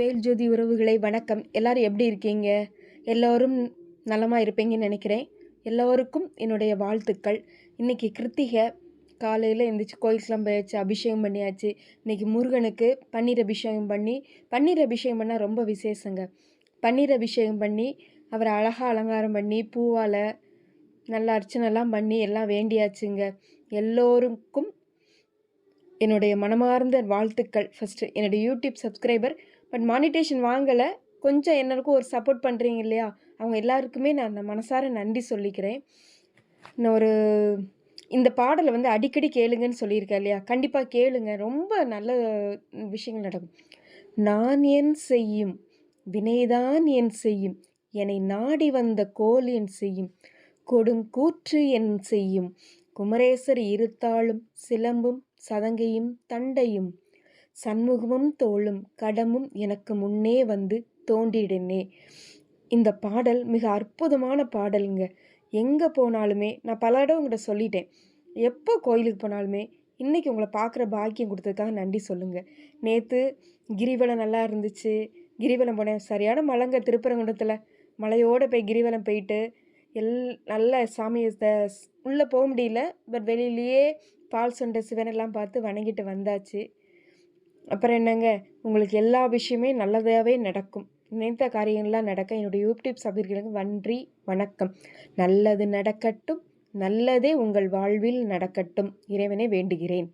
வேல் ஜோதி உறவுகளை வணக்கம். எல்லாரும் எப்படி இருக்கீங்க? எல்லோரும் நலமாக இருப்பீங்கன்னு நினைக்கிறேன். எல்லோருக்கும் என்னுடைய வாழ்த்துக்கள். இன்றைக்கி கிருத்திகை காலையில் எழுந்திரிச்சு கோயிலுக்குலாம் போயாச்சு அபிஷேகம் பண்ணியாச்சு. இன்றைக்கி முருகனுக்கு பன்னீர் அபிஷேகம் பண்ணி பன்னீர் அபிஷேகம் பண்ணால் ரொம்ப விசேஷங்க. பன்னீர் அபிஷேகம் பண்ணி அவரை அழகாக அலங்காரம் பண்ணி பூவால் நல்லா அர்ச்சனைலாம் பண்ணி எல்லாம் வேண்டியாச்சுங்க. எல்லோருக்கும் என்னுடைய மனமார்ந்த வாழ்த்துக்கள். ஃபஸ்ட்டு என்னுடைய யூடியூப் சப்ஸ்கிரைபர் பட் மானிட்டேஷன் வாங்கலை. கொஞ்சம் என்னருக்கும் ஒரு சப்போர்ட் பண்ணுறீங்க இல்லையா? அவங்க எல்லாருக்குமே நான் மனசார நன்றி சொல்லிக்கிறேன். நான் ஒரு இந்த பாடலை வந்து அடிக்கடி கேளுங்கன்னு சொல்லியிருக்கேன் இல்லையா? கண்டிப்பாக கேளுங்க. ரொம்ப நல்ல விஷயங்கள் நடக்கும். நான் என் செய்யும் வினைதான் என் செய்யும் என்னை நாடி வந்த கோல் என் செய்யும் கொடுங்கூற்று என் செய்யும் குமரேசர் இருத்தாளும் சிலம்பும் சதங்கையும் தண்டையும் சண்முகமும் தோளும் கடமும் எனக்கு முன்னே வந்து தோன்றிடனே இந்த பாடல் மிக அற்புதமான பாடலுங்க. எங்கே போனாலுமே நான் பல இடம் உங்கள்கிட்ட சொல்லிட்டேன். எப்போ கோயிலுக்கு போனாலுமே இன்றைக்கி உங்களை பார்க்குற பாக்கியம் கொடுத்ததுக்காக நன்றி சொல்லுங்கள் நேற்று கிரிவலம் நல்லா இருந்துச்சு. கிரிவலம் போனேன். சரியான மலைங்க. திருப்பரங்குன்றத்தில் மலையோடு போய் கிரிவலம் போயிட்டு எல் நல்ல சாமியை உள்ளே போக முடியல. பட் வெளியிலேயே பால் சொண்ட சிவனெல்லாம் பார்த்து வணங்கிட்டு வந்தாச்சு. அப்புறம் என்னங்க? உங்களுக்கு எல்லா விஷயமே நல்லதாகவே நடக்கும். நினைத்த காரியங்கள்லாம் நடக்க. என்னுடைய யூடியூப் சபர்களுக்கு நன்றி வணக்கம். நல்லது நடக்கட்டும். நல்லதே உங்கள் வாழ்வில் நடக்கட்டும். இறைவனை வேண்டுகிறேன்.